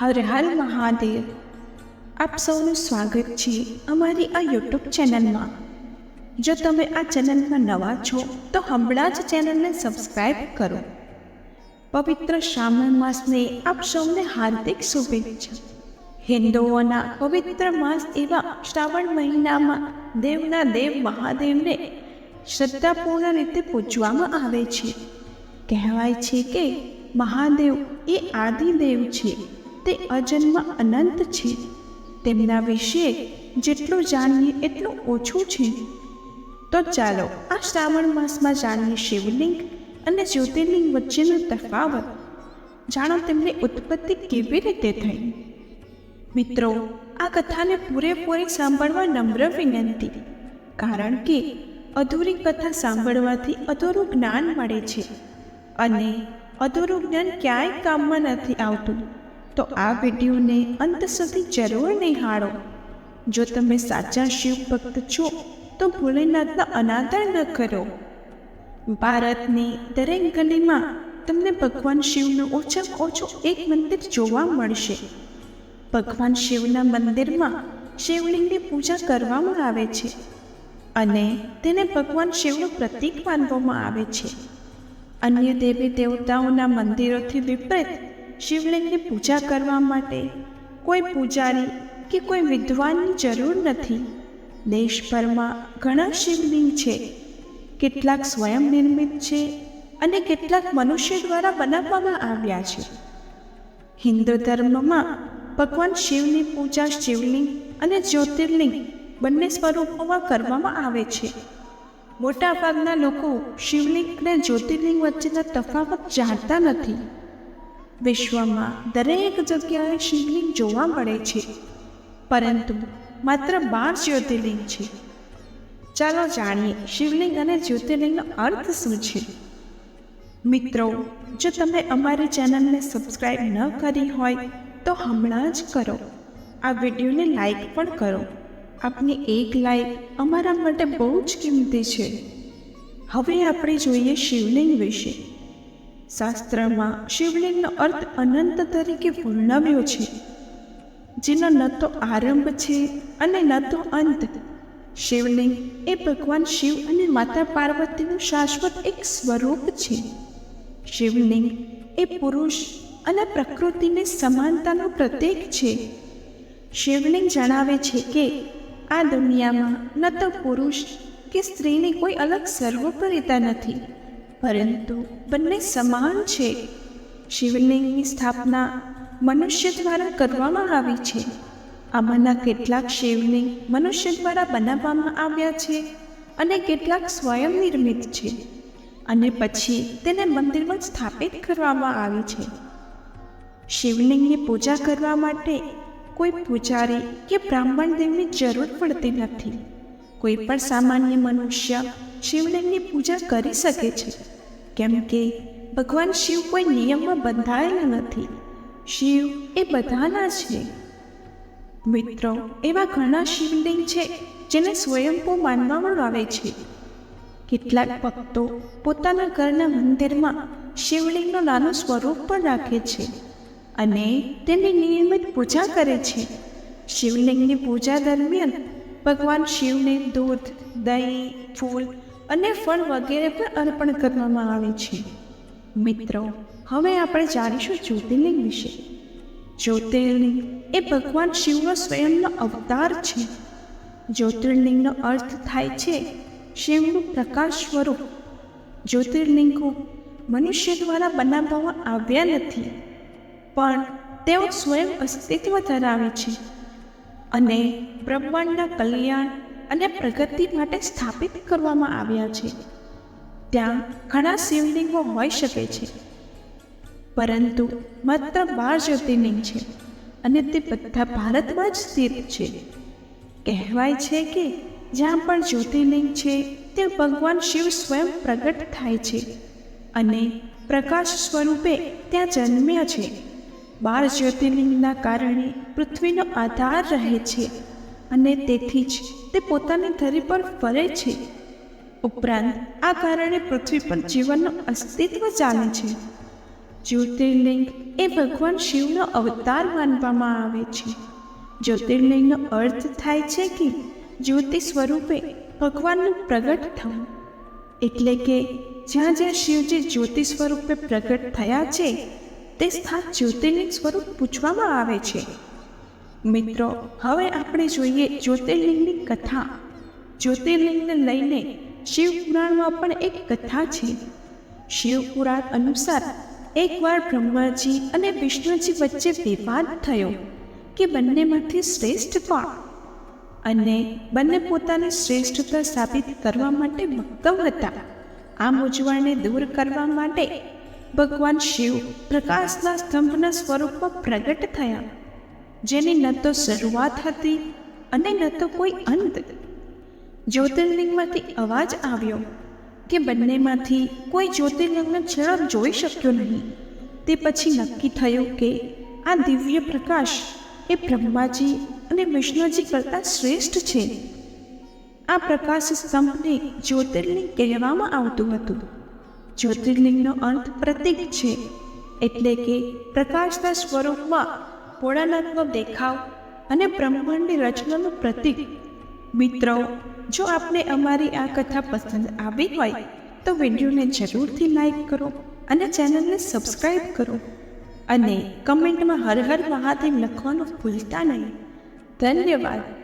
હર હર મહાદેવ. આપ સૌનું સ્વાગત છે અમારી આ યુટ્યુબ ચેનલમાં. જો તમે આ ચેનલમાં નવા છો, તો હમણાં જ ચેનલને સબસ્ક્રાઈબ કરો. પવિત્ર શ્રાવણ માસને આપ સૌને હાર્દિક શુભેચ્છા. હિન્દુઓના પવિત્ર માસ એવા શ્રાવણ મહિનામાં દેવના દેવ મહાદેવને શ્રદ્ધાપૂર્ણ રીતે પૂજવામાં આવે છે. કહેવાય છે કે મહાદેવ એ આદિદેવ છે. તે અજન્મ અનંત છે. તેમના વિશે જેટલું જાણીએ એટલું ઓછું છે. તો ચાલો આ શ્રાવણ માસમાં જાણીએ શિવલિંગ અને જ્યોતિર્લિંગ વચ્ચેનો તફાવત. જાણો તેમની ઉત્પત્તિ કેવી રીતે થઈ? મિત્રો, આ કથાને પૂરેપૂરી સાંભળવા નમ્ર વિનંતી. કારણ કે અધૂરી કથા સાંભળવાથી અધૂરું જ્ઞાન મળે છે. અને અધૂરું જ્ઞાન ક્યાંય કામમાં નથી આવતું. તો આ વિડીયોને અંત સુધી જરૂર નિહાળો. જો તમે સાચા શિવ ભક્ત છો, તો ભોલેનાથના અનાદર ન કરો. ભારતની દરેક ગલીમાં તમને ભગવાન શિવનું ઓછામાં ઓછું એક મંદિર જોવા મળશે. ભગવાન શિવના મંદિરમાં શિવલિંગની પૂજા કરવામાં આવે છે અને તેને ભગવાન શિવનું પ્રતીક માનવામાં આવે છે. અન્ય દેવી દેવતાઓના મંદિરોથી વિપરીત શિવલિંગની પૂજા કરવા માટે કોઈ પૂજારી કે કોઈ વિદ્વાનની જરૂર નથી. દેશભરમાં ઘણા શિવલિંગ છે. કેટલાક સ્વયં નિર્મિત છે અને કેટલાક મનુષ્ય દ્વારા બનાવવામાં આવ્યા છે. હિન્દુ ધર્મમાં ભગવાન શિવની પૂજા, શિવલિંગ અને જ્યોતિર્લિંગ બંને સ્વરૂપોમાં કરવામાં આવે છે. મોટાભાગના લોકો શિવલિંગ અને જ્યોતિર્લિંગ વચ્ચેના તફાવત જાણતા નથી. વિશ્વમાં દરેક જગ્યાએ શિવલિંગ જોવા મળે છે. પરંતુ માત્ર બાર જ્યોતિર્લિંગ છે. ચાલો જાણીએ શિવલિંગ અને જ્યોતિર્લિંગનો અર્થ શું છે? મિત્રો, જો તમે અમારી ચેનલને સબસ્ક્રાઈબ ન કરી હોય, તો હમણાં જ કરો. આ વિડીયોને લાઈક પણ કરો. આપની એક લાઈક અમારા માટે બહુ જ કિંમતી છે. હવે આપણે જોઈએ શિવલિંગ વિશે. શાસ્ત્રમાં શિવલિંગનો અર્થ અનંત તરીકે વર્ણવ્યો છે. જેનો ન તો આરંભ છે અને ન તો અંત. શિવલિંગ એ ભગવાન શિવ અને માતા પાર્વતીનું શાશ્વત એક સ્વરૂપ છે. શિવલિંગ એ પુરુષ અને પ્રકૃતિની સમાનતાનું પ્રતીક છે. શિવલિંગ જણાવે છે કે આ દુનિયામાં ન તો પુરુષ કે સ્ત્રીની કોઈ અલગ સર્વોપરિતા નથી. પરંતુ બંને સમાન છે. શિવલિંગની સ્થાપના મનુષ્ય દ્વારા કરવામાં આવી છે. આમાંના કેટલાક શિવલિંગ મનુષ્ય દ્વારા બનાવવામાં આવ્યા છે અને કેટલાક સ્વયં નિર્મિત છે અને પછી તેને મંદિરમાં સ્થાપિત કરવામાં આવી છે. શિવલિંગની પૂજા કરવા માટે કોઈ પૂજારી કે બ્રાહ્મણ દેવની જરૂર પડતી નથી. કોઈ પણ સામાન્ય મનુષ્ય શિવલિંગની પૂજા કરી શકે છે. કેમ કે ભગવાન શિવ કોઈ નિયમમાં બંધાયેલા નથી. શિવ એ બધાના છે. મિત્રો, એવા ઘણા શિવલિંગ છે જેને સ્વયંભૂ માનવામાં આવે છે. કેટલાક ભક્તો પોતાના ઘરના મંદિરમાં શિવલિંગનું નાનું સ્વરૂપ પણ રાખે છે અને તેની નિયમિત પૂજા કરે છે. શિવલિંગની પૂજા દરમિયાન ભગવાન શિવને દૂધ, દહીં, ફૂલ અને ફળ વગેરે પણ અર્પણ કરવામાં આવે છે. મિત્રો, હવે આપણે જાણીશું જ્યોતિર્લિંગ વિશે. જ્યોતિર્લિંગ એ ભગવાન શિવનો સ્વયંનો અવતાર છે. જ્યોતિર્લિંગનો અર્થ થાય છે શિવનું પ્રકાશ સ્વરૂપ. જ્યોતિર્લિંગો મનુષ્ય દ્વારા બનાવવામાં આવ્યા નથી, પણ તેઓ સ્વયં અસ્તિત્વ ધરાવે છે. અને બ્રહ્માંડના કલ્યાણ અને પ્રગતિ માટે સ્થાપિત કરવામાં આવ્યા છે. ત્યાં ઘણા શિવલિંગો હોઈ શકે છે. પરંતુ માત્ર બાર જ્યોતિર્લિંગ છે અને તે બધા ભારતમાં જ સ્થિત છે. કહેવાય છે કે જ્યાં પણ જ્યોતિર્લિંગ છે તે ભગવાન શિવ સ્વયં પ્રગટ થાય છે અને પ્રકાશ સ્વરૂપે ત્યાં જન્મ્યા છે. બાર જ્યોતિર્લિંગના કારણે પૃથ્વીનો આધાર રહે છે. અને તેથી જ તે પોતાની ધરી પર ફરે છે. ઉપરાંત, આ કારણે પૃથ્વી પર જીવનનું અસ્તિત્વ ચાલે છે. જ્યોતિર્લિંગ એ ભગવાન શિવનો અવતાર માનવામાં આવે છે. જ્યોતિર્લિંગનો અર્થ થાય છે કે જ્યોતિ સ્વરૂપે ભગવાનનું પ્રગટ થવું. એટલે કે, જ્યાં જ્યાં શિવજી જ્યોતિ સ્વરૂપે પ્રગટ થયા છે, તે સ્થાન જ્યોતિર્લિંગ સ્વરૂપ પૂછવામાં આવે છે. મિત્રો, હવે આપણે જોઈએ જ્યોતિર્લિંગની કથા. જ્યોતિર્લિંગને લઈને શિવપુરાણમાં પણ એક કથા છે. શિવપુરાણ અનુસાર એકવાર બ્રહ્માજી અને વિષ્ણુજી વચ્ચે વિવાદ થયો કે બંનેમાંથી શ્રેષ્ઠ કોણ? અને બંને પોતાની શ્રેષ્ઠતા સાબિત કરવા માટે મક્કમ હતા. આ મૂંઝવણને દૂર કરવા માટે ભગવાન શિવ પ્રકાશના સ્તંભના સ્વરૂપમાં પ્રગટ થયા. જેની ન તો શરૂઆત હતી અને ન તો કોઈ અંત. જ્યોતિર્લિંગમાંથી અવાજ આવ્યો કે બંનેમાંથી કોઈ જ્યોતિર્લિંગનો ક્ષણ જોઈ શક્યો નહીં. તે પછી નક્કી થયું કે આ દિવ્ય પ્રકાશ એ બ્રહ્માજી અને વિષ્ણુજી કરતાં શ્રેષ્ઠ છે. આ પ્રકાશ સ્તંભને જ્યોતિર્લિંગ કહેવામાં આવતું હતું. જ્યોતિર્લિંગનો અર્થ પ્રતીક છે એટલે કે પ્રકાશના સ્વરૂપમાં ભોળાનાથનો દેખાવ અને બ્રહ્માંડની રચનાનું પ્રતીક. મિત્રો, જો આપને અમારી આ કથા પસંદ આવી હોય, તો વિડીયોને જરૂરથી લાઈક કરો અને ચેનલને સબસ્ક્રાઈબ કરો. અને કમેન્ટમાં હર હર મહાદેવ લખવાનું ભૂલતા નહીં. ધન્યવાદ.